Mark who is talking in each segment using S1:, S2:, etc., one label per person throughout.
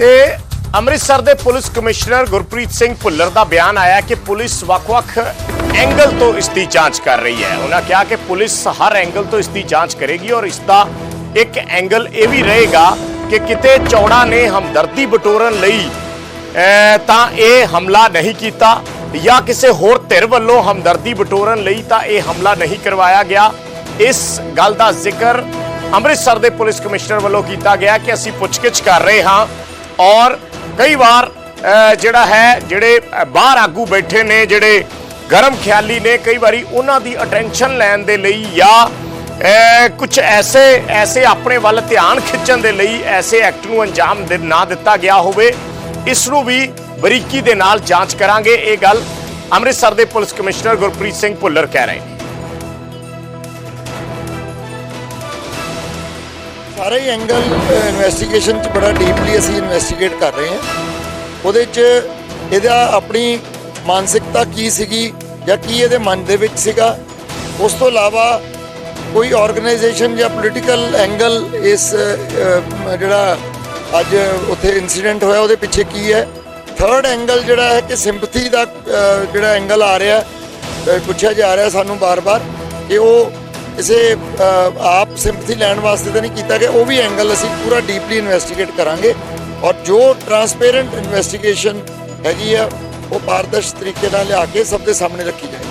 S1: ਤੇ ਅੰਮ੍ਰਿਤਸਰ ਦੇ police commissioner Gurpreet Singh Bhullar ਦਾ ਬਿਆਨ ਆਇਆ ਕਿ ਪੁਲਿਸ ਵੱਖ-ਵੱਖ ਐਂਗਲ ਤੋਂ ਇਸ ਦੀ ਜਾਂਚ ਕਰ ਰਹੀ ਹੈ। ਉਹਨਾਂ ਕਿਹਾ ਕਿ ਪੁਲਿਸ ਹਰ ਐਂਗਲ ਤੋਂ ਇਸ ਦੀ ਜਾਂਚ ਕਰੇਗੀ ਔਰ ਇਸ ਦਾ ਇੱਕ ਐਂਗਲ ਇਹ ਵੀ ਰਹੇਗਾ ਕਿ ਕਿਤੇ ਚੌੜਾ ਨੇ ਹਮਦਰਦੀ ਬਟੋਰਨ ਲਈ ਤਾਂ ਇਹ ਹਮਲਾ ਨਹੀਂ ਕੀਤਾ ਜਾਂ ਕਿਸੇ ਹੋਰ ਧਿਰ ਵੱਲੋਂ ਹਮਦਰਦੀ ਬਟੋਰਨ ਲਈ ਤਾਂ ਇਹ ਹਮਲਾ ਨਹੀਂ ਕਰਵਾਇਆ ਗਿਆ। ਇਸ ਗੱਲ ਦਾ ਜ਼ਿਕਰ ਅੰਮ੍ਰਿਤਸਰ ਦੇ ਪੁਲਿਸ ਕਮਿਸ਼ਨਰ ਵੱਲੋਂ ਕੀਤਾ ਗਿਆ ਕਿ ਅਸੀਂ ਪੁੱਛਗਿੱਛ ਕਰ ਰਹੇ ਹਾਂ ਔਰ ਕਈ ਵਾਰ ਜਿਹੜਾ ਹੈ, ਜਿਹੜੇ ਬਾਹਰ ਆਗੂ ਬੈਠੇ ਨੇ, ਜਿਹੜੇ ਗਰਮ ਖਿਆਲੀ ਨੇ, ਕਈ ਵਾਰੀ ਉਹਨਾਂ ਦੀ ਅਟੈਂਸ਼ਨ ਲੈਣ ਦੇ ਲਈ ਜਾਂ ਕੁਝ ਐਸੇ ਐਸੇ ਆਪਣੇ ਵੱਲ ਧਿਆਨ ਖਿੱਚਣ ਦੇ ਲਈ ਐਸੇ ਐਕਟ ਨੂੰ ਅੰਜਾਮ ਦੇ, ਨਾ ਦਿੱਤਾ ਗਿਆ ਹੋਵੇ, ਇਸ ਨੂੰ ਵੀ ਬਰੀਕੀ ਦੇ ਨਾਲ ਜਾਂਚ ਕਰਾਂਗੇ। ਇਹ ਗੱਲ ਅੰਮ੍ਰਿਤਸਰ ਦੇ ਪੁਲਿਸ ਕਮਿਸ਼ਨਰ ਗੁਰਪ੍ਰੀਤ ਸਿੰਘ ਭੁੱਲਰ ਕਹਿ ਰਹੇ ਨੇ।
S2: ਸਾਰੇ ਹੀ ਐਂਗਲ ਇਨਵੈਸਟੀਗੇਸ਼ਨ ਚ ਬੜਾ ਡੀਪਲੀ ਅਸੀਂ ਇਨਵੈਸਟੀਗੇਟ ਕਰ ਰਹੇ ਹਾਂ। ਉਹਦੇ ਚ ਇਹਦਾ ਆਪਣੀ ਮਾਨਸਿਕਤਾ ਕੀ ਸੀਗੀ ਜਾਂ ਕੀ ਇਹਦੇ ਮਨ ਦੇ ਵਿੱਚ ਸੀਗਾ। ਉਸ ਤੋਂ ਇਲਾਵਾ ਕੋਈ ਆਰਗੇਨਾਈਜੇਸ਼ਨ ਜਾਂ ਪੋਲੀਟੀਕਲ ਐਂਗਲ ਇਸ ਜਿਹੜਾ ਅੱਜ ਉੱਥੇ ਇਨਸੀਡੈਂਟ ਹੋਇਆ, ਉਹਦੇ ਪਿੱਛੇ ਕੀ ਹੈ? ਥਰਡ ਐਂਗਲ ਜਿਹੜਾ ਹੈ ਕਿ ਸਿੰਪਥੀ ਦਾ ਜਿਹੜਾ ਐਂਗਲ ਆ ਰਿਹਾ ਪੁੱਛਿਆ ਜਾ ਰਿਹਾ ਸਾਨੂੰ ਬਾਰ-ਬਾਰ ਕਿ ਉਹ ਕਿਸੇ ਆਪ ਸਿੰਪਥੀ ਲੈਣ ਵਾਸਤੇ ਤਾਂ ਨਹੀਂ ਕੀਤਾ ਗਿਆ। ਉਹ ਵੀ ਐਂਗਲ ਅਸੀਂ ਪੂਰਾ ਡੀਪਲੀ ਇਨਵੈਸਟੀਗੇਟ ਕਰਾਂਗੇ। ਔਰ ਜੋ ਟਰਾਂਸਪੇਰੈਂਟ ਇਨਵੈਸਟੀਗੇਸ਼ਨ ਹੈਗੀ ਆ, ਉਹ ਪਾਰਦਰਸ਼ ਤਰੀਕੇ ਨਾਲ ਲਿਆ ਕੇ ਸਭ ਦੇ ਸਾਹਮਣੇ ਰੱਖੀ ਜਾਏਗੀ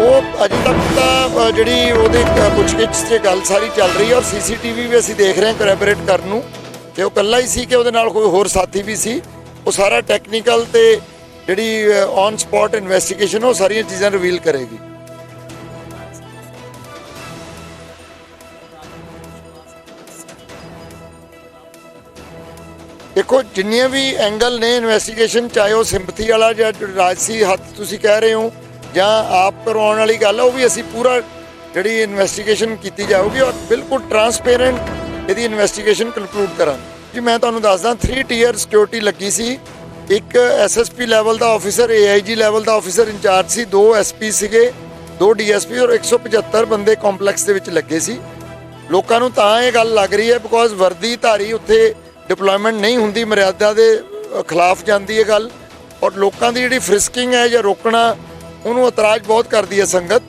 S2: ਉਹ ਅਜੇ ਤੱਕ ਤਾਂ ਜਿਹੜੀ ਉਹਦੇ ਪੁੱਛਗਿੱਛ 'ਚ ਗੱਲ ਸਾਰੀ ਚੱਲ ਰਹੀ ਹੈ ਔਰ ਸੀਸੀਟੀਵੀ ਵੀ ਅਸੀਂ ਦੇਖ ਰਹੇ ਹਾਂ ਕੋਲੈਬੋਰੇਟ ਕਰਨ ਨੂੰ। ਕਿ ਉਹ ਇਕੱਲਾ ਹੀ ਸੀ ਕਿ ਉਹਦੇ ਨਾਲ ਕੋਈ ਹੋਰ ਸਾਥੀ ਵੀ ਸੀ। ਉਹ ਸਾਰਾ ਟੈਕਨੀਕਲ ਤੇ ਜਿਹੜੀ ਔਨ ਸਪੌਟ ਇਨਵੈਸਟੀਗੇਸ਼ਨ ਉਹ ਸਾਰੀਆਂ ਚੀਜ਼ਾਂ ਰਿਵੀਲ ਕਰੇਗੀ। ਦੇਖੋ, ਜਿੰਨੀਆਂ ਵੀ ਐਂਗਲ ਨੇ ਇਨਵੈਸਟੀਗੇਸ਼ਨ ਚਾਹੇ ਉਹ ਸਿੰਪਥੀ ਵਾਲਾ ਜਾਂ ਰਾਜਸੀ ਹੱਥ ਤੁਸੀਂ ਕਹਿ ਰਹੇ ਹੋ, ਜਾਂ ਆਪ ਕਰਵਾਉਣ ਵਾਲੀ ਗੱਲ ਉਹ ਵੀ ਅਸੀਂ ਪੂਰਾ ਜਿਹੜੀ ਇਨਵੈਸਟੀਗੇਸ਼ਨ ਕੀਤੀ ਜਾਊਗੀ ਔਰ ਬਿਲਕੁਲ ਟਰਾਂਸਪੇਰੈਂਟ ਇਹਦੀ ਇਨਵੈਸਟੀਗੇਸ਼ਨ ਕਨਕਲੂਡ ਕਰਾਂਗੇ। ਜੀ, ਮੈਂ ਤੁਹਾਨੂੰ ਦੱਸਦਾ 3 ਟੀਅਰ ਸਿਕਿਉਰਿਟੀ ਲੱਗੀ ਸੀ। ਇੱਕ ਐਸਐਸਪੀ ਲੈਵਲ ਦਾ ਆਫੀਸਰ ਏਆਈਜੀ ਲੈਵਲ ਦਾ ਆਫੀਸਰ ਇੰਚਾਰਜ ਸੀ, ਦੋ ਐਸਪੀ ਸੀਗੇ, ਦੋ ਡੀਐਸਪੀ ਔਰ 175 ਬੰਦੇ ਕੰਪਲੈਕਸ ਦੇ ਵਿੱਚ ਲੱਗੇ ਸੀ। ਲੋਕਾਂ ਨੂੰ ਤਾਂ ਇਹ ਗੱਲ ਲੱਗ ਰਹੀ ਹੈ ਬਿਕੋਜ਼ ਵਰਦੀ ਧਾਰੀ ਉੱਥੇ ਡਿਪਲੋਇਮੈਂਟ ਨਹੀਂ ਹੁੰਦੀ, ਮਰਿਆਦਾ ਦੇ ਖਿਲਾਫ ਜਾਂਦੀ ਹੈ ਗੱਲ। ਔਰ ਲੋਕਾਂ ਦੀ ਜਿਹੜੀ ਫ੍ਰਿਸਕਿੰਗ ਹੈ ਜਾਂ ਰੋਕਣਾ, ਉਹਨੂੰ ਇਤਰਾਜ਼ ਬਹੁਤ ਕਰਦੀ ਹੈ ਸੰਗਤ।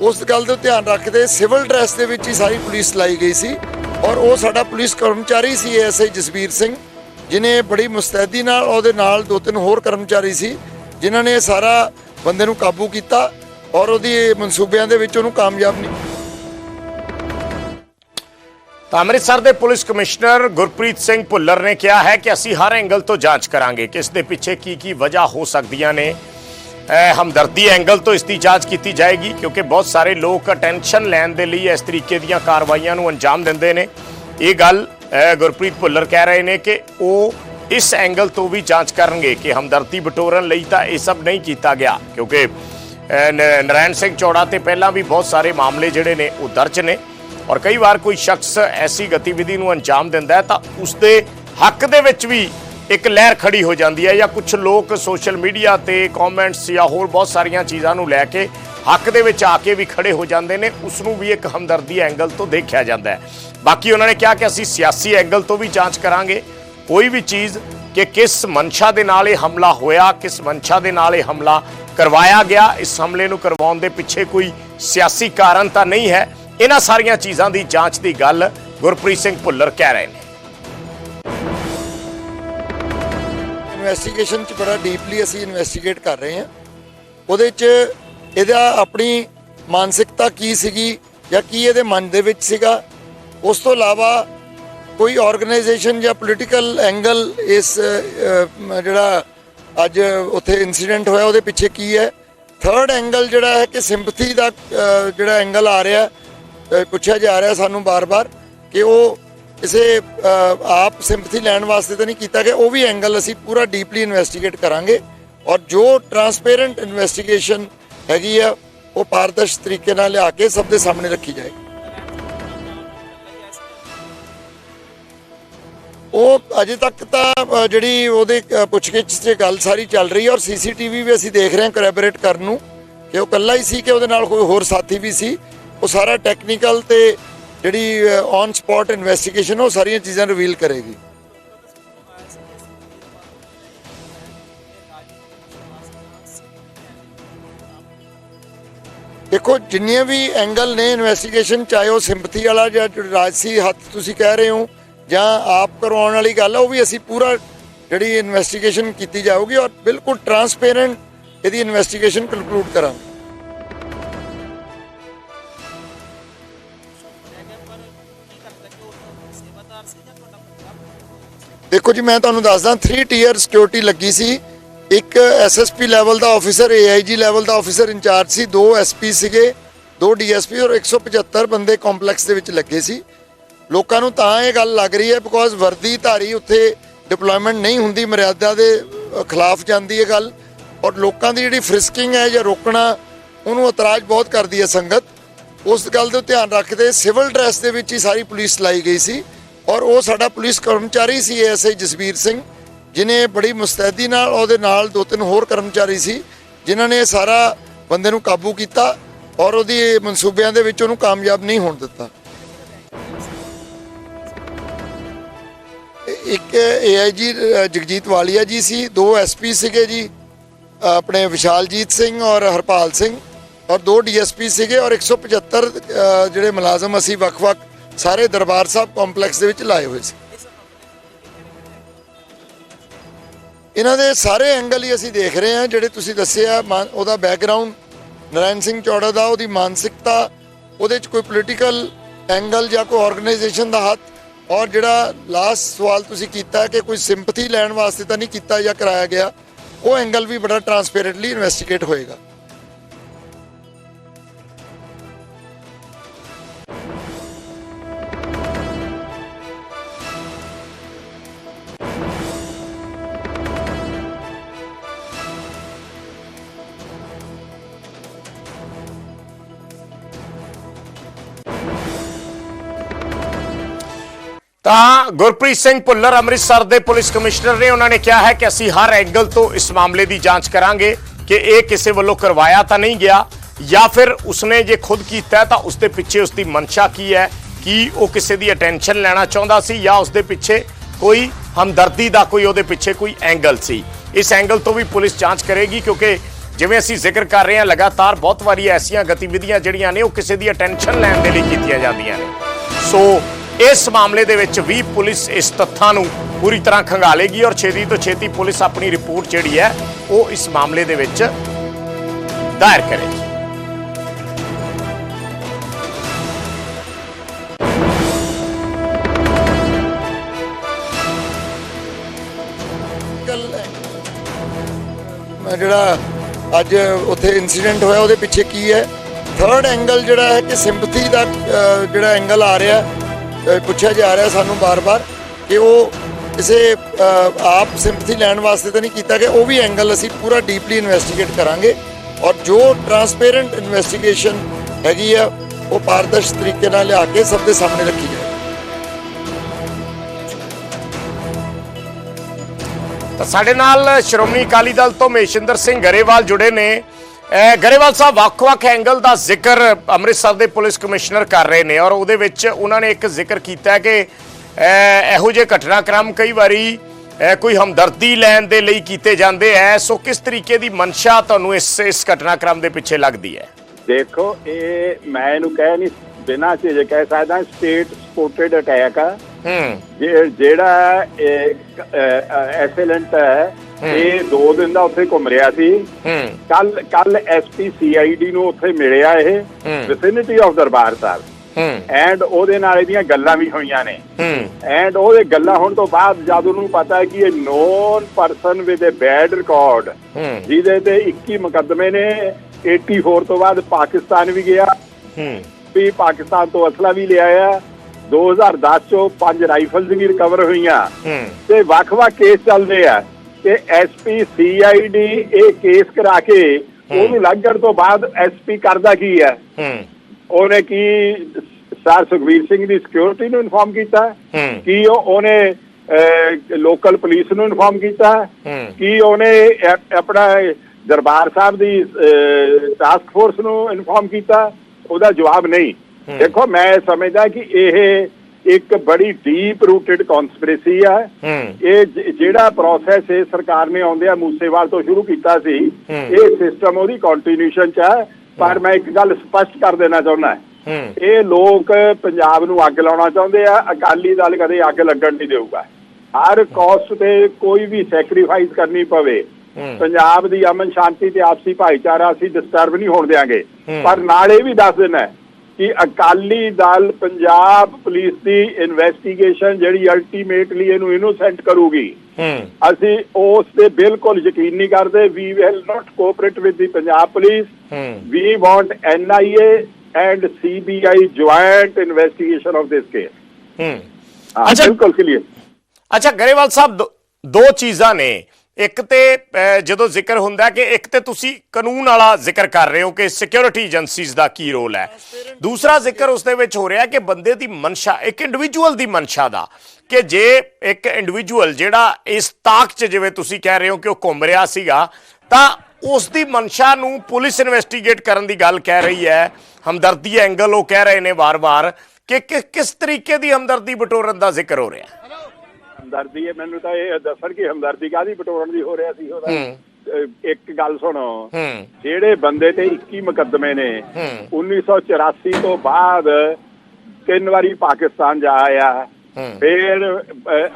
S2: ਉਸ ਗੱਲ ਦਾ ਧਿਆਨ ਰੱਖਦੇ ਸਿਵਲ ਡਰੈਸ ਦੇ ਵਿੱਚ ਹੀ ਸਾਰੀ ਪੁਲਿਸ ਲਾਈ ਗਈ ਸੀ। ਔਰ ਉਹ ਸਾਡਾ ਪੁਲਿਸ ਕਰਮਚਾਰੀ ਸੀ ਐਸਆਈ ਜਸਵੀਰ ਸਿੰਘ। ਜਿਨੇ ਬੜੀ ਮੁਸਤੈਦੀ ਨਾਲ ਉਹਦੇ ਨਾਲ ਦੋ ਤਿੰਨ ਹੋਰ ਕਰਮਚਾਰੀ ਸੀ, ਜਿਨ੍ਹਾਂ ਨੇ ਸਾਰਾ ਬੰਦੇ ਨੂੰ ਕਾਬੂ ਕੀਤਾ ਔਰ ਉਹਦੀ ਮਨਸੂਬਿਆਂ ਦੇ ਵਿੱਚ ਉਹਨੂੰ ਕਾਮਯਾਬ ਨਹੀਂ
S1: ਤਾਂ ਅੰਮ੍ਰਿਤਸਰ ਦੇ ਪੁਲਿਸ ਕਮਿਸ਼ਨਰ ਗੁਰਪ੍ਰੀਤ ਸਿੰਘ ਭੁੱਲਰ ਨੇ ਕਿਹਾ ਹੈ ਕਿ ਅਸੀਂ ਹਰ ਐਂਗਲ ਤੋਂ ਜਾਂਚ ਕਰਾਂਗੇ ਕਿ ਇਸ ਦੇ ਪਿੱਛੇ ਕੀ ਕੀ ਵਜ੍ਹਾ ਹੋ ਸਕਦੀਆਂ ਨੇ। ਹਮਦਰਦੀ ਐਂਗਲ ਤੋਂ ਇਸ ਦੀ ਜਾਂਚ ਕੀਤੀ ਜਾਏਗੀ ਕਿਉਂਕਿ ਬਹੁਤ ਸਾਰੇ ਲੋਕ ਅਟੈਂਸ਼ਨ ਲੈਣ ਦੇ ਲਈ ਇਸ ਤਰੀਕੇ ਦੀਆਂ ਕਾਰਵਾਈਆਂ ਨੂੰ ਅੰਜਾਮ ਦਿੰਦੇ ਨੇ। ਇਹ ਗੱਲ ਗੁਰਪ੍ਰੀਤ ਭੁੱਲਰ ਕਹਿ ਰਹੇ ਨੇ ਕਿ ਉਹ ਇਸ ਐਂਗਲ ਤੋਂ ਵੀ ਜਾਂਚ ਕਰਨਗੇ ਕਿ ਹਮਦਰਦੀ ਬਟੋਰਨ ਲਈ ਤਾਂ ਇਹ ਸਭ ਨਹੀਂ ਕੀਤਾ ਗਿਆ, ਕਿਉਂਕਿ ਅਹ ਨਰਾਇਣ ਸਿੰਘ ਚੌੜਾ ਤੇ ਪਹਿਲਾਂ ਵੀ ਬਹੁਤ ਸਾਰੇ ਮਾਮਲੇ ਜਿਹੜੇ ਨੇ ਉਹ ਦਰਜ ਨੇ ਔਰ ਕਈ ਵਾਰ ਕੋਈ ਸ਼ਖਸ ਐਸੀ ਗਤੀਵਿਧੀ ਨੂੰ ਅੰਜਾਮ ਦਿੰਦਾ ਹੈ ਤਾਂ ਉਸ ਦੇ ਹੱਕ ਦੇ ਵਿੱਚ ਵੀ ਇੱਕ ਲਹਿਰ ਖੜੀ ਹੋ ਜਾਂਦੀ ਹੈ ਜਾਂ ਕੁਝ ਲੋਕ ਸੋਸ਼ਲ ਮੀਡੀਆ ਤੇ ਕਮੈਂਟਸ ਜਾਂ ਹੋਰ ਬਹੁਤ ਸਾਰੀਆਂ ਚੀਜ਼ਾਂ ਨੂੰ ਲੈ ਕੇ ਹੱਕ ਦੇ ਵਿੱਚ ਆ ਕੇ ਵੀ ਖੜੇ ਹੋ ਜਾਂਦੇ ਨੇ ਉਸ ਨੂੰ ਵੀ ਇੱਕ ਹਮਦਰਦੀ ਐਂਗਲ ਤੋਂ ਦੇਖਿਆ ਜਾਂਦਾ ਹੈ। ਬਾਕੀ ਉਹਨਾਂ ਨੇ ਕਿਹਾ ਕਿ ਅਸੀਂ ਸਿਆਸੀ ਐਂਗਲ ਤੋਂ ਵੀ ਜਾਂਚ ਕਰਾਂਗੇ। ਕੋਈ ਵੀ ਚੀਜ਼ ਕਿ ਕਿਸ ਮਨਸ਼ਾ ਦੇ ਨਾਲ ਇਹ ਹਮਲਾ ਹੋਇਆ, ਕਿਸ ਮਨਸ਼ਾ ਦੇ ਨਾਲ ਇਹ ਹਮਲਾ ਕਰਵਾਇਆ ਗਿਆ, ਇਸ ਹਮਲੇ ਨੂੰ ਕਰਵਾਉਣ ਦੇ ਪਿੱਛੇ ਕੋਈ ਸਿਆਸੀ ਕਾਰਨ ਤਾਂ ਨਹੀਂ ਹੈ। ਇਹਨਾਂ ਸਾਰੀਆਂ ਚੀਜ਼ਾਂ ਦੀ ਜਾਂਚ ਦੀ ਗੱਲ ਗੁਰਪ੍ਰੀਤ ਸਿੰਘ ਭੁੱਲਰ ਕਹਿ ਰਹੇ ਨੇ।
S2: ਇਨਵੈਸਟੀਗੇਸ਼ਨ ਚ ਬੜਾ ਡੀਪਲੀ ਅਸੀਂ ਇਨਵੈਸਟੀਗੇਟ ਕਰ ਰਹੇ ਹਾਂ। ਉਹਦੇ ਚ ਇਹਦਾ ਆਪਣੀ ਮਾਨਸਿਕਤਾ ਕੀ ਸੀਗੀ ਜਾਂ ਕੀ ਇਹਦੇ ਮਨ ਦੇ ਵਿੱਚ ਸੀਗਾ? ਉਸ ਤੋਂ ਇਲਾਵਾ ਕੋਈ ਆਰਗੇਨਾਈਜੇਸ਼ਨ ਜਾਂ ਪੋਲੀਟੀਕਲ ਐਂਗਲ ਇਸ ਜਿਹੜਾ ਅੱਜ ਉੱਥੇ ਇਨਸੀਡੈਂਟ ਹੋਇਆ, ਉਹਦੇ ਪਿੱਛੇ ਕੀ ਹੈ? ਥਰਡ ਐਂਗਲ ਜਿਹੜਾ ਹੈ ਕਿ ਸਿੰਪਥੀ ਦਾ ਜਿਹੜਾ ਐਂਗਲ ਆ ਰਿਹਾ ਪੁੱਛਿਆ ਜਾ ਰਿਹਾ ਸਾਨੂੰ ਬਾਰ-ਬਾਰ ਕਿ ਉਹ ਕਿਸੇ ਆਪ ਸਿੰਪਥੀ ਲੈਣ ਵਾਸਤੇ ਤਾਂ ਨਹੀਂ ਕੀਤਾ ਗਿਆ, ਉਹ ਵੀ ਐਂਗਲ ਅਸੀਂ ਪੂਰਾ ਡੀਪਲੀ ਇਨਵੈਸਟੀਗੇਟ ਕਰਾਂਗੇ ਔਰ ਜੋ ਟਰਾਂਸਪੇਰੈਂਟ ਇਨਵੈਸਟੀਗੇਸ਼ਨ ਹੈਗੀ ਆ, ਉਹ ਪਾਰਦਰਸ਼ ਤਰੀਕੇ ਨਾਲ ਲਿਆ ਕੇ ਸਭ ਦੇ ਸਾਹਮਣੇ ਰੱਖੀ ਜਾਏਗੀ ਉਹ ਅਜੇ ਤੱਕ ਤਾਂ ਜਿਹੜੀ ਉਹਦੇ ਪੁੱਛਗਿੱਛ 'ਚ ਗੱਲ ਸਾਰੀ ਚੱਲ ਰਹੀ ਹੈ ਔਰ ਸੀਸੀਟੀਵੀ ਵੀ ਅਸੀਂ ਦੇਖ ਰਹੇ ਹਾਂ ਕੋਲੈਬੋਰੇਟ ਕਰਨ ਨੂੰ ਕਿ ਉਹ ਇਕੱਲਾ ਹੀ ਸੀ ਕਿ ਉਹਦੇ ਨਾਲ ਕੋਈ ਹੋਰ ਸਾਥੀ ਵੀ ਸੀ। ਉਹ ਸਾਰਾ ਟੈਕਨੀਕਲ ਤੇ ਜਿਹੜੀ ਔਨ ਸਪੌਟ ਇਨਵੈਸਟੀਗੇਸ਼ਨ ਉਹ ਸਾਰੀਆਂ ਚੀਜ਼ਾਂ ਰਿਵੀਲ ਕਰੇਗੀ। ਦੇਖੋ, ਜਿੰਨੀਆਂ ਵੀ ਐਂਗਲ ਨੇ ਇਨਵੈਸਟੀਗੇਸ਼ਨ ਚਾਹੇ ਉਹ ਸਿੰਪਥੀ ਵਾਲਾ ਜਾਂ ਰਾਜਸੀ ਹੱਥ ਤੁਸੀਂ ਕਹਿ ਰਹੇ ਹੋ, ਜਾਂ ਆਪ ਕਰਵਾਉਣ ਵਾਲੀ ਗੱਲ ਆ, ਉਹ ਵੀ ਅਸੀਂ ਪੂਰਾ ਜਿਹੜੀ ਇਨਵੈਸਟੀਗੇਸ਼ਨ ਕੀਤੀ ਜਾਊਗੀ ਔਰ ਬਿਲਕੁਲ ਟਰਾਂਸਪੇਰੈਂਟ ਇਹਦੀ ਇਨਵੈਸਟੀਗੇਸ਼ਨ ਕੰਕਲੂਡ ਕਰਾਂਗੇ। ਦੇਖੋ ਜੀ, ਮੈਂ ਤੁਹਾਨੂੰ ਦੱਸਦਾ 3 ਟੀਅਰ ਸਿਕਿਉਰਿਟੀ ਲੱਗੀ ਸੀ। ਇੱਕ ਐਸਐਸਪੀ ਲੈਵਲ ਦਾ ਆਫੀਸਰ ਏਆਈਜੀ ਲੈਵਲ ਦਾ ਆਫੀਸਰ ਇੰਚਾਰਜ ਸੀ, ਦੋ ਐਸਪੀ ਸੀਗੇ, ਦੋ ਡੀਐਸਪੀ ਔਰ 175 ਬੰਦੇ ਕੰਪਲੈਕਸ ਦੇ ਵਿੱਚ ਲੱਗੇ ਸੀ। ਲੋਕਾਂ ਨੂੰ ਤਾਂ ਇਹ ਗੱਲ ਲੱਗ ਰਹੀ ਹੈ ਬਿਕੋਜ਼ ਵਰਦੀ ਧਾਰੀ ਉੱਥੇ ਡਿਪਲੋਇਮੈਂਟ ਨਹੀਂ ਹੁੰਦੀ, ਮਰਿਆਦਾ ਦੇ ਖਿਲਾਫ ਜਾਂਦੀ ਹੈ ਗੱਲ। ਔਰ ਲੋਕਾਂ ਦੀ ਜਿਹੜੀ ਫ੍ਰਿਸਕਿੰਗ ਹੈ ਜਾਂ ਰੋਕਣਾ, ਉਹਨੂੰ ਇਤਰਾਜ਼ ਬਹੁਤ ਕਰਦੀ ਹੈ ਸੰਗਤ। ਉਸ ਗੱਲ ਦੇ ਧਿਆਨ ਰੱਖਦੇ ਸਿਵਲ ਡਰੈਸ ਦੇ ਵਿੱਚ ਹੀ ਸਾਰੀ ਪੁਲਿਸ ਲਾਈ ਗਈ ਸੀ। ਔਰ ਉਹ ਸਾਡਾ ਪੁਲਿਸ ਕਰਮਚਾਰੀ ਸੀ ਐਸਆਈ ਜਸਵੀਰ ਸਿੰਘ। ਜਿਨੇ ਬੜੀ ਮੁਸਤੈਦੀ ਨਾਲ ਉਹਦੇ ਨਾਲ ਦੋ ਤਿੰਨ ਹੋਰ ਕਰਮਚਾਰੀ ਸੀ ਜਿਨ੍ਹਾਂ ਨੇ ਸਾਰਾ ਬੰਦੇ ਨੂੰ ਕਾਬੂ ਕੀਤਾ ਔਰ ਉਹਦੀ ਮਨਸੂਬਿਆਂ ਦੇ ਵਿੱਚ ਉਹਨੂੰ ਕਾਮਯਾਬ ਨਹੀਂ ਹੋਣ ਦਿੱਤਾ। ਇੱਕ ਏਆਈਜੀ ਜਗਜੀਤ ਵਾਲੀਆ ਜੀ ਸੀ ਦੋ ਐਸਪੀ ਸੀਗੇ ਜੀ ਆਪਣੇ ਵਿਸ਼ਾਲਜੀਤ ਸਿੰਘ ਔਰ ਹਰਪਾਲ ਸਿੰਘ ਔਰ ਦੋ ਡੀਐਸਪੀ ਸੀਗੇ ਔਰ 175 ਅ, ਜਿਹੜੇ ਮੁਲਾਜ਼ਮ ਅਸੀਂ ਵੱਖ-ਵੱਖ ਸਾਰੇ ਦਰਬਾਰ ਸਾਹਿਬ ਕੰਪਲੈਕਸ ਦੇ ਵਿੱਚ ਲਾਏ ਹੋਏ ਸੀ। ਇਹਨਾਂ ਦੇ ਸਾਰੇ ਐਂਗਲ ਹੀ ਅਸੀਂ ਦੇਖ ਰਹੇ ਹਾਂ, ਜਿਹੜੇ ਤੁਸੀਂ ਦੱਸਿਆ ਮਾਨ- ਉਹਦਾ ਬੈਕਗ੍ਰਾਉਂਡ ਨਰਾਇਣ ਸਿੰਘ ਚੌੜਾ ਦਾ, ਉਹਦੀ ਮਾਨਸਿਕਤਾ, ਉਹਦੇ 'ਚ ਕੋਈ ਪੋਲੀਟੀਕਲ ਐਂਗਲ ਜਾਂ ਕੋਈ ਆਰਗੇਨਾਈਜੇਸ਼ਨ ਦਾ ਹੱਥ, ਔਰ ਜਿਹੜਾ ਲਾਸਟ ਸਵਾਲ ਤੁਸੀਂ ਕੀਤਾ ਕਿ ਕੋਈ ਸਿੰਪਥੀ ਲੈਣ ਵਾਸਤੇ ਤਾਂ ਨਹੀਂ ਕੀਤਾ ਜਾਂ ਕਰਾਇਆ ਗਿਆ, ਉਹ ਐਂਗਲ ਵੀ ਬੜਾ ਟਰਾਂਸਪੇਰੈਂਟਲੀ ਇਨਵੈਸਟੀਗੇਟ ਹੋਏਗਾ।
S1: ਤਾਂ ਗੁਰਪ੍ਰੀਤ ਸਿੰਘ ਭੁੱਲਰ ਅੰਮ੍ਰਿਤਸਰ ਦੇ ਪੁਲਿਸ ਕਮਿਸ਼ਨਰ ਨੇ ਉਹਨਾਂ ਨੇ ਕਿਹਾ ਹੈ ਕਿ ਅਸੀਂ ਹਰ ਐਂਗਲ ਤੋਂ ਇਸ ਮਾਮਲੇ ਦੀ ਜਾਂਚ ਕਰਾਂਗੇ ਕਿ ਇਹ ਕਿਸੇ ਵੱਲੋਂ ਕਰਵਾਇਆ ਤਾਂ ਨਹੀਂ ਗਿਆ ਜਾਂ ਫਿਰ ਉਸਨੇ ਜੇ ਖੁਦ ਕੀਤਾ ਤਾਂ ਉਸ ਦੇ ਪਿੱਛੇ ਉਸ ਦੀ ਮਨਸ਼ਾ ਕੀ ਹੈ, ਕੀ ਉਹ ਕਿਸੇ ਦੀ ਅਟੈਂਸ਼ਨ ਲੈਣਾ ਚਾਹੁੰਦਾ ਸੀ ਜਾਂ ਉਸ ਦੇ ਪਿੱਛੇ ਕੋਈ ਹਮਦਰਦੀ ਦਾ ਕੋਈ ਉਹਦੇ ਪਿੱਛੇ ਕੋਈ ਐਂਗਲ ਸੀ। ਇਸ ਐਂਗਲ ਤੋਂ ਵੀ ਪੁਲਿਸ ਜਾਂਚ ਕਰੇਗੀ ਕਿਉਂਕਿ ਜਿਵੇਂ ਅਸੀਂ ਜ਼ਿਕਰ ਕਰ ਰਹੇ ਹਾਂ, ਲਗਾਤਾਰ ਬਹੁਤ ਵਾਰੀ ਐਸੀਆਂ ਗਤੀਵਿਧੀਆਂ ਜਿਹੜੀਆਂ ਨੇ ਉਹ ਕਿਸੇ ਦੀ ਅਟੈਂਸ਼ਨ ਲੈਣ ਦੇ ਲਈ ਕੀਤੀਆਂ ਜਾਂਦੀਆਂ ਨੇ। ਸੋ ਇਸ ਮਾਮਲੇ ਦੇ ਵਿੱਚ ਵੀ ਪੁਲਿਸ ਇਸ ਤੱਥਾਂ ਨੂੰ ਪੂਰੀ ਤਰ੍ਹਾਂ ਖੰਗਾਲੇਗੀ ਔਰ ਛੇਤੀ ਤੋਂ ਛੇਤੀ ਪੁਲਿਸ ਆਪਣੀ ਰਿਪੋਰਟ ਜਿਹੜੀ ਹੈ ਉਹ ਇਸ ਮਾਮਲੇ ਦੇ ਵਿੱਚ ਦਾਇਰ ਕਰੇਗੀ
S2: ਮੈਂ ਜਿਹੜਾ ਅੱਜ ਉੱਥੇ ਇਨਸੀਡੈਂਟ ਹੋਇਆ ਉਹਦੇ ਪਿੱਛੇ ਕੀ ਹੈ? ਥਰਡ ਐਂਗਲ ਜਿਹੜਾ ਹੈ ਕਿ ਸਿੰਪਥੀ ਦਾ ਜਿਹੜਾ ਐਂਗਲ ਆ ਰਿਹਾ ਅਹ, ਪੁੱਛਿਆ ਜਾ ਰਿਹਾ ਸਾਨੂੰ ਬਾਰ-ਬਾਰ ਕਿ ਉਹ ਕਿਸੇ ਆਪ ਸਿੰਪਥੀ ਲੈਣ ਵਾਸਤੇ ਤਾਂ ਨਹੀਂ ਕੀਤਾ ਕਿ ਉਹ ਵੀ ਐਂਗਲ ਅਸੀਂ ਪੂਰਾ ਡੀਪਲੀ ਇਨਵੈਸਟੀਗੇਟ ਕਰਾਂਗੇ ਔਰ ਜੋ ਟਰਾਂਸਪੇਰੈਂਟ ਇਨਵੈਸਟੀਗੇਸ਼ਨ ਹੈਗੀ ਆ, ਉਹ ਪਾਰਦਰਸ਼ ਤਰੀਕੇ ਨਾਲ ਲਿਆ ਕੇ ਸਭ ਦੇ ਸਾਹਮਣੇ ਰੱਖੀ ਜਾਏ
S1: ਤਾਂ ਸਾਡੇ ਨਾਲ ਸ਼੍ਰੋਮਣੀ ਅਕਾਲੀ ਦਲ ਤੋਂ ਮੇਸ਼ਿੰਦਰ ਸਿੰਘ ਗਰੇਵਾਲ ਜੁੜੇ ਨੇ। ਗਰੇਵਾਲ ਸਾਹਿਬ ਵੱਖ-ਵੱਖ ਐਂਗਲ ਦਾ ਜ਼ਿਕਰ ਅੰਮ੍ਰਿਤਸਰ ਦੇ ਪੁਲਿਸ ਕਮਿਸ਼ਨਰ ਕਰ ਰਹੇ ਨੇ ਔਰ ਉਹਦੇ ਵਿੱਚ ਉਹਨਾਂ ਨੇ ਇੱਕ ਜ਼ਿਕਰ ਕੀਤਾ ਕਿ ਇਹੋ ਜਿਹੇ ਘਟਨਾਕ੍ਰਮ ਕਈ ਵਾਰੀ ਕੋਈ ਹਮਦਰਦੀ ਲੈਣ ਦੇ ਲਈ ਕੀਤੇ ਜਾਂਦੇ ਐ। ਸੋ ਕਿਸ ਤਰੀਕੇ ਦੀ ਮਨਸ਼ਾ ਤੁਹਾਨੂੰ ਇਸ ਇਸ ਘਟਨਾਕ੍ਰਮ ਦੇ ਪਿੱਛੇ ਲੱਗਦੀ ਹੈ?
S3: ਦੇਖੋ ਇਹ ਮੈਂ ਇਹਨੂੰ ਕਹਿ ਨਹੀਂ ਬਿਨਾਂ ਚੀਜ਼ ਕਹਿ ਸਕਦਾ ਸਟੇਟ ਸਪੋਰਟਡ ਅਟੈਕ ਆ। ਜਿਹੜਾ ਐਕਸਲੈਂਟ ਹੈ ਇਹ ਦੋ ਦਿਨ ਦਾ ਉੱਥੇ ਘੁੰਮ ਰਿਹਾ ਸੀ। ਕੱਲ ਕੱਲ ਐਸਪੀ ਸੀਆਈਡੀ ਨੂੰ ਉੱਥੇ ਮਿਲਿਆ ਇਹ। ਵਿਸਿਨਿਟੀ ਆਫ ਦਰਬਾਰ ਸਾਹਿਬ। ਐਂਡ ਉਹਦੇ ਨਾਲ ਇਹਦੀਆਂ ਗੱਲਾਂ ਵੀ ਹੋਈਆਂ ਨੇ। ਐਂਡ ਉਹਦੇ ਗੱਲਾਂ ਹੋਣ ਤੋਂ ਬਾਅਦ ਜਦ ਉਹਨੂੰ ਪਤਾ ਹੈ ਕਿ ਇਹ known person with a bad record ਜਿਹਦੇ ਤੇ 21 ਮੁਕੱਦਮੇ ਨੇ 84 ਤੋਂ ਬਾਅਦ ਪਾਕਿਸਤਾਨ ਵੀ ਗਿਆ। ਵੀ ਪਾਕਿਸਤਾਨ ਤੋਂ ਅਸਲਾ ਵੀ ਲਿਆ ਆ। 2010 ਚੋਂ ਪੰਜ ਰਾਈਫਲਸ ਵੀ ਰਿਕਵਰ ਹੋਈਆਂ। ਤੇ ਵੱਖ-ਵੱਖ ਕੇਸ ਚੱਲਦੇ ਆ। ਤੇ ਐਸਪੀ ਸੀਆਈਡੀ ਇਹ ਕੇਸ ਕਰਾ ਕੇ ਉਹਨੂੰ ਲੱਗਣ ਤੋਂ ਬਾਅਦ ਐਸਪੀ ਕਰਦਾ ਕੀ ਹੈ?
S1: ਹੂੰ।
S3: ਉਹਨੇ ਕੀ ਸਰ ਸੁਖਵੀਰ ਸਿੰਘ ਦੀ ਸਿਕਿਉਰਿਟੀ ਨੂੰ ਇਨਫਾਰਮ ਕੀਤਾ? ਕੀ ਉਹ ਉਹਨੇ ਲੋਕਲ ਪੁਲਿਸ ਨੂੰ ਇਨਫਾਰਮ ਕੀਤਾ? ਕੀ ਉਹਨੇ ਆਪਣਾ ਦਰਬਾਰ ਸਾਹਿਬ ਦੀ ਟਾਸਕ ਫੋਰਸ ਨੂੰ ਇਨਫਾਰਮ ਕੀਤਾ? ਉਹਦਾ ਜਵਾਬ ਨਹੀਂ। ਦੇਖੋ ਮੈਂ ਸਮਝਦਾ ਕਿ ਇਹ ਇੱਕ ਬੜੀ ਡੀਪ ਰੂਟਡ ਕਨਸਪੀਰੇਸੀ ਆ। ਇਹ ਜਿਹੜਾ ਪ੍ਰੋਸੈਸ ਇਹ ਸਰਕਾਰ ਨੇ ਆਉਂਦਿਆਂ ਮੂਸੇਵਾਲ ਤੋਂ ਸ਼ੁਰੂ ਕੀਤਾ ਸੀ ਇਹ ਸਿਸਟਮ ਉਹਦੀ ਕੰਟੀਨਿਊਸ਼ਨ ਚ ਹੈ ਪਰ ਮੈਂ ਇੱਕ ਗੱਲ ਸਪਸ਼ਟ ਕਰ ਦੇਣਾ ਚਾਹੁੰਦਾ। ਇਹ ਲੋਕ ਪੰਜਾਬ ਨੂੰ ਅੱਗ ਲਾਉਣਾ ਚਾਹੁੰਦੇ ਆ। ਅਕਾਲੀ ਦਲ ਕਦੇ ਅੱਗ ਲੱਗਣ ਨਹੀਂ ਦੇਊਗਾ। ਹਰ ਕਾਸਟ ਤੇ ਕੋਈ ਵੀ ਸੈਕਰੀਫਾਈਸ ਕਰਨੀ ਪਵੇ। ਪੰਜਾਬ ਦੀ ਅਮਨ ਸ਼ਾਂਤੀ ਤੇ ਆਪਸੀ ਭਾਈਚਾਰਾ ਅਸੀਂ ਡਿਸਟਰਬ ਨਹੀਂ ਹੋਣ ਦੇਾਂਗੇ ਪਰ ਨਾਲ ਇਹ ਵੀ ਦੱਸ ਦੇਣਾ ਕਿ ਅਕਾਲੀ ਦਲ ਪੰਜਾਬ ਪੁਲਿਸ ਦੀ ਇਨਵੈਸਟੀਗੇਸ਼ਨ ਜਿਹੜੀ ਅਲਟੀਮੇਟਲੀ ਇਹਨੂੰ ਇਨੋਸੈਂਟ ਕਰੂਗੀ।
S1: ਹੂੰ।
S3: ਅਸੀਂ ਉਸ ਤੇ ਬਿਲਕੁਲ ਯਕੀਨ ਨਹੀਂ ਕਰਦੇ। We will not cooperate with the Punjab police.
S1: ਹੂੰ।
S3: We want NIA and CBI joint investigation of this case.
S1: ਹੂੰ। ਅੱਛਾ।
S3: ਬਿਲਕੁਲ ਕਲੀਅਰ
S1: ਅੱਛਾ ਗਰੇਵਾਲ ਸਾਹਿਬ ਦੋ ਚੀਜ਼ਾਂ ਨੇ। ਇੱਕ ਤੇ ਜਦੋਂ ਜ਼ਿਕਰ ਹੁੰਦਾ ਕਿ ਇੱਕ ਤੇ ਤੁਸੀਂ ਕਾਨੂੰਨ ਵਾਲਾ ਜ਼ਿਕਰ ਕਰ ਰਹੇ ਹੋ ਕਿ ਸਿਕਿਉਰਿਟੀ ਏਜੰਸੀਜ਼ ਦਾ ਕੀ ਰੋਲ ਹੈ। ਦੂਸਰਾ ਜ਼ਿਕਰ ਉਸ ਦੇ ਵਿੱਚ ਹੋ ਰਿਹਾ ਕਿ ਬੰਦੇ ਦੀ ਮਨਸ਼ਾ, ਇੱਕ ਇੰਡੀਵਿਜੂਅਲ ਦੀ ਮਨਸ਼ਾ ਦਾ, ਕਿ ਜੇ ਇੱਕ ਇੰਡੀਵਿਜੂਅਲ ਜਿਹੜਾ ਇਸ ਤਾਕ 'ਚ ਜਿਵੇਂ ਤੁਸੀਂ ਕਹਿ ਰਹੇ ਹੋ ਕਿ ਉਹ ਘੁੰਮ ਰਿਹਾ ਸੀਗਾ, ਤਾਂ ਉਸ ਦੀ ਮਨਸ਼ਾ ਨੂੰ ਪੁਲਿਸ ਇਨਵੈਸਟੀਗੇਟ ਕਰਨ ਦੀ ਗੱਲ ਕਹਿ ਰਹੀ ਹੈ। ਹਮਦਰਦੀ ਐਂਗਲ ਉਹ ਕਹਿ ਰਹੇ ਨੇ ਵਾਰ-ਵਾਰ ਕਿ ਕਿ- ਕਿਸ ਤਰੀਕੇ ਦੀ ਹਮਦਰਦੀ ਬਟੋਰਨ ਦਾ ਜ਼ਿਕਰ ਹੋ ਰਿਹਾ ਹੈ।
S3: ਹਮਦਰਦੀ ਹੈ ਮੈਨੂੰ ਤਾਂ ਇਹ ਦੱਸਣ ਕਿ ਹਮਦਰਦੀ ਕਾਦੀ ਬਟੋਰਨ ਦੀ ਹੋ ਰਿਹਾ ਸੀ ਉਹਦਾ ਇੱਕ ਗੱਲ ਸੁਣੋ ਜਿਹੜੇ ਬੰਦੇ ਤੇ 21 ਮੁਕੱਦਮੇ ਨੇ
S1: ਹੂੰ।
S3: 1984 ਤੋਂ ਬਾਅਦ ਤਿੰਨ ਵਾਰੀ ਪਾਕਿਸਤਾਨ ਜਾ ਆਇਆ। ਫਿਰ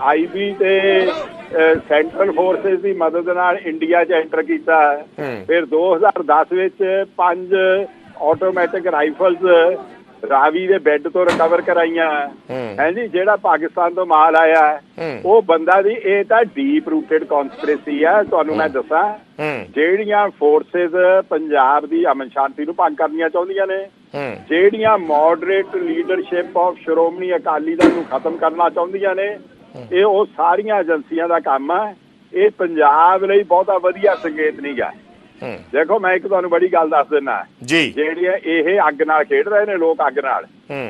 S3: ਆਈਬੀ ਤੇ ਸੈਂਟਰਲ ਫੋਰਸਸ ਦੀ ਮਦਦ ਨਾਲ ਇੰਡੀਆ 'ਚ ਐਂਟਰ ਕੀਤਾ। ਫਿਰ 2010 ਵਿੱਚ ਪੰਜ ਆਟੋਮੈਟਿਕ ਰਾਈਫਲਸ ਰਾਵੀ ਦੇ ਬੈੱਡ ਤੋਂ ਰਿਕਵਰ ਕਰਾਈਆਂ
S1: ਹੂੰ।
S3: ਹਾਂਜੀ ਜਿਹੜਾ ਪਾਕਿਸਤਾਨ ਤੋਂ ਮਾਲ ਆਇਆ। ਉਹ ਬੰਦਾ ਦੀ ਇਹ ਤਾਂ ਡੀਪ ਰੂਟਡ ਕਨਸਪੀਰੇਸੀ ਹੈ ਤੁਹਾਨੂੰ ਮੈਂ ਦੱਸਾਂ। ਜਿਹੜੀਆਂ ਫੋਰਸਸ ਪੰਜਾਬ ਦੀ ਅਮਨ ਸ਼ਾਂਤੀ ਨੂੰ ਭੰਗ ਕਰਨੀਆਂ ਚਾਹੁੰਦੀਆਂ ਨੇ ਜਿਹੜੀਆਂ moderate leadership of Shiromani Akali Dal ਨੂੰ ਖਤਮ ਕਰਨਾ ਚਾਹੁੰਦੀਆਂ ਨੇ ਇਹ ਉਹ ਸਾਰੀਆਂ ਏਜੰਸੀਆਂ ਦਾ ਕੰਮ ਹੈ। ਇਹ ਪੰਜਾਬ ਲਈ ਬਹੁਤਾ ਵਧੀਆ ਸੰਕੇਤ ਨਹੀਂ ਗਾ।
S1: ਹੂੰ
S3: ਦੇਖੋ ਮੈਂ ਇੱਕ ਤੁਹਾਨੂੰ ਬੜੀ ਗੱਲ ਦੱਸ ਦਿੰਦਾ।
S1: ਜੀ।
S3: ਜਿਹੜੀਆਂ ਇਹ ਅੱਗ ਨਾਲ ਖੇਡ ਰਹੇ ਨੇ ਲੋਕ ਅੱਗ ਨਾਲ।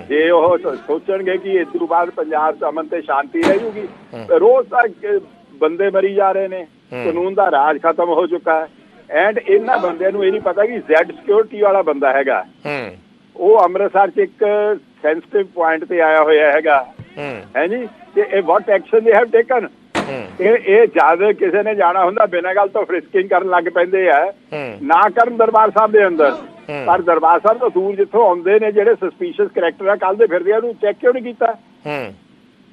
S3: ਜੇ ਉਹ ਸੋਚਣਗੇ ਕਿ ਇਸ ਤੋਂ ਬਾਅਦ ਪੰਜਾਬ 'ਚ ਅਮਨ ਤੇ ਸ਼ਾਂਤੀ ਰਹੂਗੀ ਰੋਜ਼ ਤੱਕ ਬੰਦੇ ਮਰੀ ਜਾ ਰਹੇ ਨੇ। ਕਾਨੂੰਨ ਦਾ ਰਾਜ ਖਤਮ ਹੋ ਚੁੱਕਾ ਹੈ। ਐਂਡ ਇਹਨਾਂ ਬੰਦਿਆਂ ਨੂੰ ਇਹ ਨਹੀਂ ਪਤਾ ਕਿ ਜ਼ੈਡ ਸਿਕਿਉਰਿਟੀ ਵਾਲਾ ਬੰਦਾ ਹੈਗਾ। ਉਹ ਅੰਮ੍ਰਿਤਸਰ 'ਚ ਇੱਕ ਸੈਂਸਿਟਿਵ ਪੁਆਇੰਟ ਤੇ ਆਇਆ ਹੋਇਆ ਹੈਗਾ।
S1: ਹੂੰ।
S3: ਜੀ? ਤੇ ਇਹ what action they have taken ਇਹ ਇਹ ਜਦ ਕਿਸੇ ਨੇ ਜਾਣਾ ਹੁੰਦਾ ਬਿਨਾਂ ਗੱਲ ਤੋਂ ਫ੍ਰਿਸਕਿੰਗ ਕਰਨ ਲੱਗ ਪੈਂਦੇ ਆ। ਨਾ ਕਰਨ ਦਰਬਾਰ ਸਾਹਿਬ ਦੇ ਅੰਦਰ। ਪਰ ਦਰਬਾਰ ਸਾਹਿਬ ਤੋਂ ਦੂਰ ਜਿੱਥੋਂ ਆਉਂਦੇ ਨੇ ਜਿਹੜੇ ਸਸਪੀਸ਼ੀਅਸ ਕਰੈਕਟਰ ਆ ਕੱਲ ਦੇ ਫਿਰਦੇ ਆ ਉਹਨੂੰ ਚੈੱਕ ਕਿਉਂ ਨਹੀਂ ਕੀਤਾ?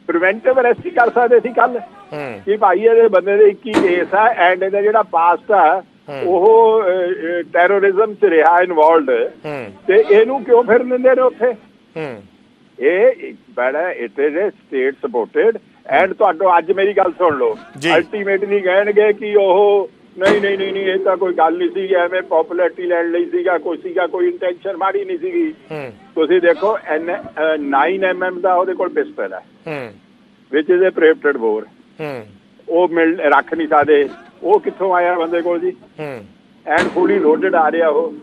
S3: ਪ੍ਰੀਵੈਂਟਿਵ ਅਰੈਸਟ ਕਰ ਸਕਦੇ ਸੀ ਕੱਲ ਕਿ ਭਾਈ ਇਹਦੇ ਬੰਦੇ ਦੇ 21 ਕੇਸ ਆ ਐਂਡ ਇਹਦਾ ਜਿਹੜਾ ਪਾਸਟ ਆ ਉਹ ਟੈਰੋਰਿਜ਼ਮ ਚ ਰਿਹਾ ਇਨਵੋਲਡ ਤੇ ਇਹਨੂੰ ਕਿਉਂ ਫਿਰ ਦਿੰਦੇ ਨੇ ਉੱਥੇ? ਇਹ ਬੜਾ it is state supported and ਤੁਹਾਡੋ ਅੱਜ ਮੇਰੀ ਗੱਲ ਸੁਣ ਲਓ। ਅਲਟੀਮੇਟਲੀ ਕਹਿਣਗੇ ਕਿ ਉਹ ਨਹੀਂ ਨਹੀਂ ਨਹੀਂ ਇਹ ਤਾਂ ਕੋਈ ਗੱਲ ਨਹੀਂ ਸੀ ਐਵੇਂ ਪਪੂਲੈਰਿਟੀ ਲੈਣ ਲਈ ਸੀਗਾ ਕੋਈ ਸੀਗਾ ਕੋਈ ਇੰਟੈਂਸ਼ਨ ਮਾੜੀ ਨਹੀਂ ਸੀਗੀ। ਤੁਸੀਂ ਦੇਖੋ ਐਨ 9 mm ਦਾ ਉਹਦੇ ਕੋਲ ਪਿਸਟਲ ਹੈ। ਵਿਚ ਇਜ਼ ਅ ਪ੍ਰੇਪਟਡ ਬੋਰ ਉਹ ਮਿਲ ਰੱਖ ਨਹੀਂ ਸਕਦੇ। ਉਹ ਕਿੱਥੋਂ ਆਇਆ ਬੰਦੇ ਕੋਲ ਜੀ? ਐਂਡ ਫੁੱਲੀ ਲੋਡਡ ਆ ਰਿਹਾ ਉਹ।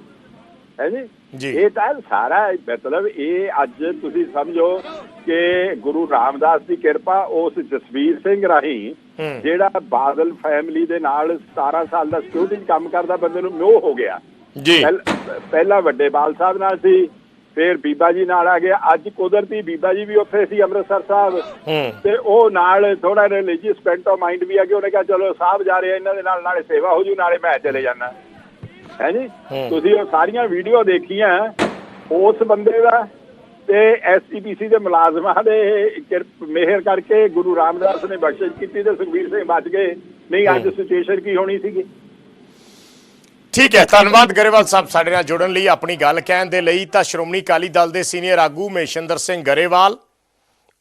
S3: ਹੈ ਜੀ। ਇਹ ਤਾਂ ਸਾਰਾ ਮਤਲਬ ਇਹ ਅੱਜ ਤੁਸੀਂ ਸਮਝੋ ਕਿ ਗੁਰੂ ਰਾਮਦਾਸ ਦੀ ਕਿਰਪਾ ਉਸ ਜਸਵੀਰ ਸਿੰਘ ਰਾਹੀਂ। ਜਿਹੜਾ ਬਾਦਲ ਫੈਮਿਲੀ ਦੇ ਨਾਲ 17 ਸਾਲ ਦਾ ਸਿਕਿਉਰਿਟੀ ਕੰਮ ਕਰਦਾ ਬੰਦੇ ਨੂੰ ਮੋਹ ਹੋ ਗਿਆ।
S1: ਜੀ।
S3: ਪਹਿਲ- ਵੱਡੇ ਬਾਲ ਸਾਹਿਬ ਨਾਲ ਸੀ ਫਿਰ ਬੀਬਾ ਜੀ ਨਾਲ ਆ ਗਿਆ। ਅੱਜ ਕੁਦਰਤੀ ਬੀਬਾ ਜੀ ਵੀ ਉੱਥੇ ਸੀ ਅੰਮ੍ਰਿਤਸਰ ਸਾਹਿਬ। ਤੇ ਉਹ ਨਾਲ ਥੋੜਾ ਰਿਲੀਜੀਅਸ ਪੈਂਟ ਆਫ ਮਾਈਂਡ ਵੀ ਆ ਕਿ ਉਹਨੇ ਕਿਹਾ ਚਲੋ ਸਾਹਿਬ ਜਾ ਰਹੇ ਇਹਨਾਂ ਦੇ ਨਾਲ ਨਾਲੇ ਸੇਵਾ ਹੋ ਜੂ ਨਾਲੇ ਮੈਂ ਚਲੇ ਜਾਣਾ ਹੈ ਜੀ। ਤੁਸੀਂ ਉਹ ਸਾਰੀਆਂ ਵੀਡੀਓ ਦੇਖੀਆਂ ਉਸ ਬੰਦੇ ਦਾ ਤੇ ਐਸਟੀਪੀਸੀ ਦੇ ਮੁਲਾਜ਼ਮਾਂ ਦੇ ਮਿਹਰ ਕਰਕੇ ਗੁਰੂ ਰਾਮਦਾਸ ਨੇ ਬਖਸ਼ਿਸ਼ ਕੀਤੀ ਤੇ ਸੁਖਬੀਰ ਸਿੰਘ ਬਚ ਗਏ। ਨਹੀਂ ਅੱਜ ਸਿਚੁਏਸ਼ਨ ਕੀ ਹੋਣੀ ਸੀਗੀ?
S1: ਠੀਕ ਹੈ ਧੰਨਵਾਦ ਗਰੇਵਾਲ ਸਾਹਿਬ ਸਾਡੇ ਨਾਲ ਜੁੜਨ ਲਈ ਆਪਣੀ ਗੱਲ ਕਹਿਣ ਦੇ ਲਈ। ਤਾਂ ਸ਼੍ਰੋਮਣੀ ਅਕਾਲੀ ਦਲ ਦੇ ਸੀਨੀਅਰ ਆਗੂ ਮੇਸ਼ਿੰਦਰ ਸਿੰਘ ਗਰੇਵਾਲ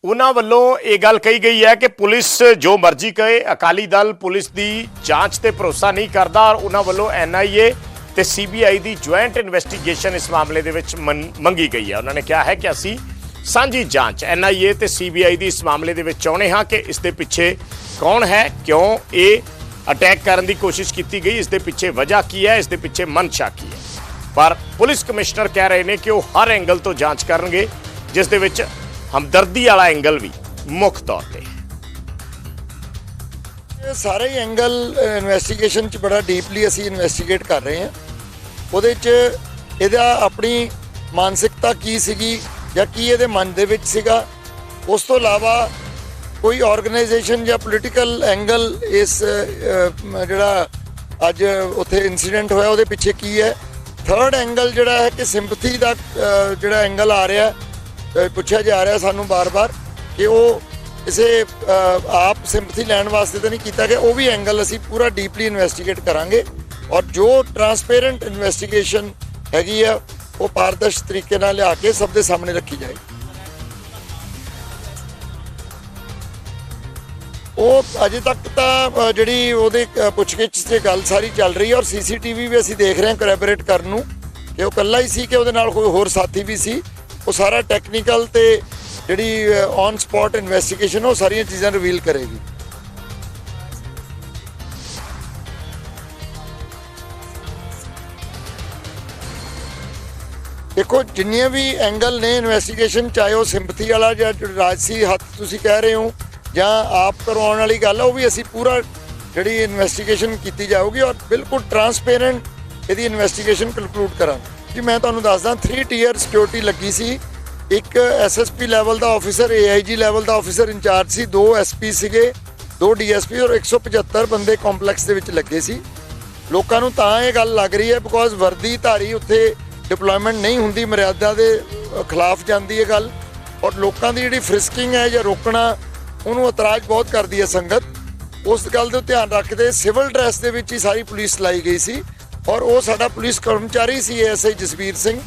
S1: ਉਹਨਾਂ ਵੱਲੋਂ ਇਹ ਗੱਲ ਕਹੀ ਗਈ ਹੈ ਕਿ ਪੁਲਿਸ ਜੋ ਮਰਜ਼ੀ ਕਹੇ ਅਕਾਲੀ ਦਲ ਪੁਲਿਸ ਦੀ ਜਾਂਚ ਤੇ ਭਰੋਸਾ ਨਹੀਂ ਕਰਦਾ ਔਰ ਉਹਨਾਂ ਵੱਲੋਂ ਐਨਆਈਏ ਤੇ ਸੀਬੀਆਈ ਦੀ ਜੁਆਇੰਟ ਇਨਵੈਸਟੀਗੇਸ਼ਨ ਇਸ ਮਾਮਲੇ ਦੇ ਵਿੱਚ ਮਨ- ਮੰਗੀ ਗਈ ਹੈ। ਉਹਨਾਂ ਨੇ ਕਿਹਾ ਹੈ ਕਿ ਅਸੀਂ ਸਾਂਝੀ ਜਾਂਚ ਐਨਆਈਏ ਤੇ ਸੀਬੀਆਈ ਦੀ ਇਸ ਮਾਮਲੇ ਦੇ ਵਿੱਚ ਚਾਹੁੰਦੇ ਹਾਂ ਕਿ ਇਸ ਦੇ ਪਿੱਛੇ ਕੌਣ ਹੈ, ਕਿਉਂ ਇਹ ਅਟੈਕ ਕਰਨ ਦੀ ਕੋਸ਼ਿਸ਼ ਕੀਤੀ ਗਈ, ਇਸ ਦੇ ਪਿੱਛੇ ਵਜ੍ਹਾ ਕੀ ਹੈ, ਇਸ ਦੇ ਪਿੱਛੇ ਮਨਸ਼ਾ ਕੀ ਹੈ। ਪਰ ਪੁਲਿਸ ਕਮਿਸ਼ਨਰ ਕਹਿ ਰਹੇ ਨੇ ਕਿ ਉਹ ਹਰ ਐਂਗਲ ਤੋਂ ਜਾਂਚ ਕਰਨਗੇ, ਜਿਸ ਦੇ ਵਿੱਚ ਹਮਦਰਦੀ ਵਾਲਾ ਐਂਗਲ ਵੀ ਮੁੱਖ ਤੌਰ ਤੇ।
S2: ਇਹ ਸਾਰੇ ਹੀ ਐਂਗਲ ਇਨਵੈਸਟੀਗੇਸ਼ਨ ਚ ਬੜਾ ਡੀਪਲੀ ਅਸੀਂ ਇਨਵੈਸਟੀਗੇਟ ਕਰ ਰਹੇ ਹਾਂ। ਉਹਦੇ ਚ ਇਹਦਾ ਆਪਣੀ ਮਾਨਸਿਕਤਾ ਕੀ ਸੀਗੀ ਜਾਂ ਕੀ ਇਹਦੇ ਮਨ ਦੇ ਵਿੱਚ ਸੀਗਾ, ਉਸ ਤੋਂ ਇਲਾਵਾ ਕੋਈ ਆਰਗੇਨਾਈਜੇਸ਼ਨ ਜਾਂ ਪੋਲੀਟੀਕਲ ਐਂਗਲ ਇਸ ਜਿਹੜਾ ਅੱਜ ਉੱਥੇ ਇਨਸੀਡੈਂਟ ਹੋਇਆ ਉਹਦੇ ਪਿੱਛੇ ਕੀ ਹੈ? ਥਰਡ ਐਂਗਲ ਜਿਹੜਾ ਹੈ ਕਿ ਸਿੰਪਥੀ ਦਾ ਜਿਹੜਾ ਐਂਗਲ ਆ ਰਿਹਾ ਪੁੱਛਿਆ ਜਾ ਰਿਹਾ ਸਾਨੂੰ ਬਾਰ-ਬਾਰ ਕਿ ਉਹ ਕਿਸੇ ਆਪ ਸਿੰਪਥੀ ਲੈਣ ਵਾਸਤੇ ਤਾਂ ਨਹੀਂ ਕੀਤਾ ਗਿਆ। ਉਹ ਵੀ ਐਂਗਲ ਅਸੀਂ ਪੂਰਾ ਡੀਪਲੀ ਇਨਵੈਸਟੀਗੇਟ ਕਰਾਂਗੇ। ਔਰ ਜੋ ਟਰਾਂਸਪੇਰੈਂਟ ਇਨਵੈਸਟੀਗੇਸ਼ਨ ਹੈਗੀ ਆ, ਉਹ ਪਾਰਦਰਸ਼ ਤਰੀਕੇ ਨਾਲ ਲਿਆ ਕੇ ਸਭ ਦੇ ਸਾਹਮਣੇ ਰੱਖੀ ਜਾਏ। ਉਹ ਅਜੇ ਤੱਕ ਤਾਂ ਜਿਹੜੀ ਉਹਦੇ ਪੁੱਛਗਿੱਛ ਤੇ ਗੱਲ ਸਾਰੀ ਚੱਲ ਰਹੀ ਹੈ ਔਰ ਸੀਸੀਟੀਵੀ ਵੀ ਅਸੀਂ ਦੇਖ ਰਹੇ ਹਾਂ ਕੋਲੈਬੋਰੇਟ ਕਰਨ ਨੂੰ। ਕਿ ਉਹ ਇਕੱਲਾ ਹੀ ਸੀ ਕਿ ਉਹਦੇ ਨਾਲ ਕੋਈ ਹੋਰ ਸਾਥੀ ਵੀ ਸੀ। ਉਹ ਸਾਰਾ ਟੈਕਨੀਕਲ ਤੇ ਜਿਹੜੀ ਔਨ ਸਪੌਟ ਇਨਵੈਸਟੀਗੇਸ਼ਨ ਉਹ ਸਾਰੀਆਂ ਚੀਜ਼ਾਂ ਰਿਵੀਲ ਕਰੇਗੀ। ਦੇਖੋ, ਜਿੰਨੀਆਂ ਵੀ ਐਂਗਲ ਨੇ ਇਨਵੈਸਟੀਗੇਸ਼ਨ ਚਾਹੇ ਉਹ ਸਿੰਪਥੀ ਵਾਲਾ ਜਾਂ ਰਾਜਸੀ ਹੱਥ ਤੁਸੀਂ ਕਹਿ ਰਹੇ ਹੋ, ਜਾਂ ਆਪ ਕਰਵਾਉਣ ਵਾਲੀ ਗੱਲ ਹੈ ਉਹ ਵੀ ਅਸੀਂ ਪੂਰਾ ਜਿਹੜੀ ਇਨਵੈਸਟੀਗੇਸ਼ਨ ਕੀਤੀ ਜਾਊਗੀ ਔਰ ਬਿਲਕੁਲ ਟਰਾਂਸਪੇਰੈਂਟ ਇਹਦੀ ਇਨਵੈਸਟੀਗੇਸ਼ਨ ਕੰਕਲੂਡ ਕਰਾਂਗੇ। ਜੀ, ਮੈਂ ਤੁਹਾਨੂੰ ਦੱਸਦਾ 3 ਟੀਅਰ ਸਿਕਿਉਰਿਟੀ ਲੱਗੀ ਸੀ। ਇੱਕ ਐਸਐਸਪੀ ਲੈਵਲ ਦਾ ਆਫੀਸਰ ਏਆਈਜੀ ਲੈਵਲ ਦਾ ਆਫੀਸਰ ਇੰਚਾਰਜ ਸੀ, ਦੋ ਐਸਪੀ ਸੀਗੇ, ਦੋ ਡੀਐਸਪੀ ਔਰ 175 ਬੰਦੇ ਕੰਪਲੈਕਸ ਦੇ ਵਿੱਚ ਲੱਗੇ ਸੀ। ਲੋਕਾਂ ਨੂੰ ਤਾਂ ਇਹ ਗੱਲ ਲੱਗ ਰਹੀ ਹੈ ਬਿਕੋਜ਼ ਵਰਦੀ ਧਾਰੀ ਉੱਥੇ ਡਿਪਲੋਇਮੈਂਟ ਨਹੀਂ ਹੁੰਦੀ, ਮਰਿਆਦਾ ਦੇ ਖਿਲਾਫ ਜਾਂਦੀ ਹੈ ਗੱਲ। ਔਰ ਲੋਕਾਂ ਦੀ ਜਿਹੜੀ ਫ੍ਰਿਸਕਿੰਗ ਹੈ ਜਾਂ ਰੋਕਣਾ, ਉਹਨੂੰ ਇਤਰਾਜ਼ ਬਹੁਤ ਕਰਦੀ ਹੈ ਸੰਗਤ। ਉਸ ਗੱਲ ਦੇ ਧਿਆਨ ਰੱਖਦੇ ਸਿਵਲ ਡਰੈਸ ਦੇ ਵਿੱਚ ਹੀ ਸਾਰੀ ਪੁਲਿਸ ਲਾਈ ਗਈ ਸੀ। ਔਰ ਉਹ ਸਾਡਾ ਪੁਲਿਸ ਕਰਮਚਾਰੀ ਸੀ ਐਸਆਈ ਜਸਵੀਰ ਸਿੰਘ।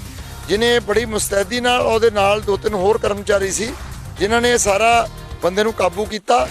S2: ਜਿਨੇ ਬੜੀ ਮੁਸਤੈਦੀ ਨਾਲ ਉਹਦੇ ਨਾਲ ਦੋ ਤਿੰਨ ਹੋਰ ਕਰਮਚਾਰੀ ਸੀ, ਜਿਨ੍ਹਾਂ ਨੇ ਸਾਰਾ ਬੰਦੇ ਨੂੰ ਕਾਬੂ ਕੀਤਾ।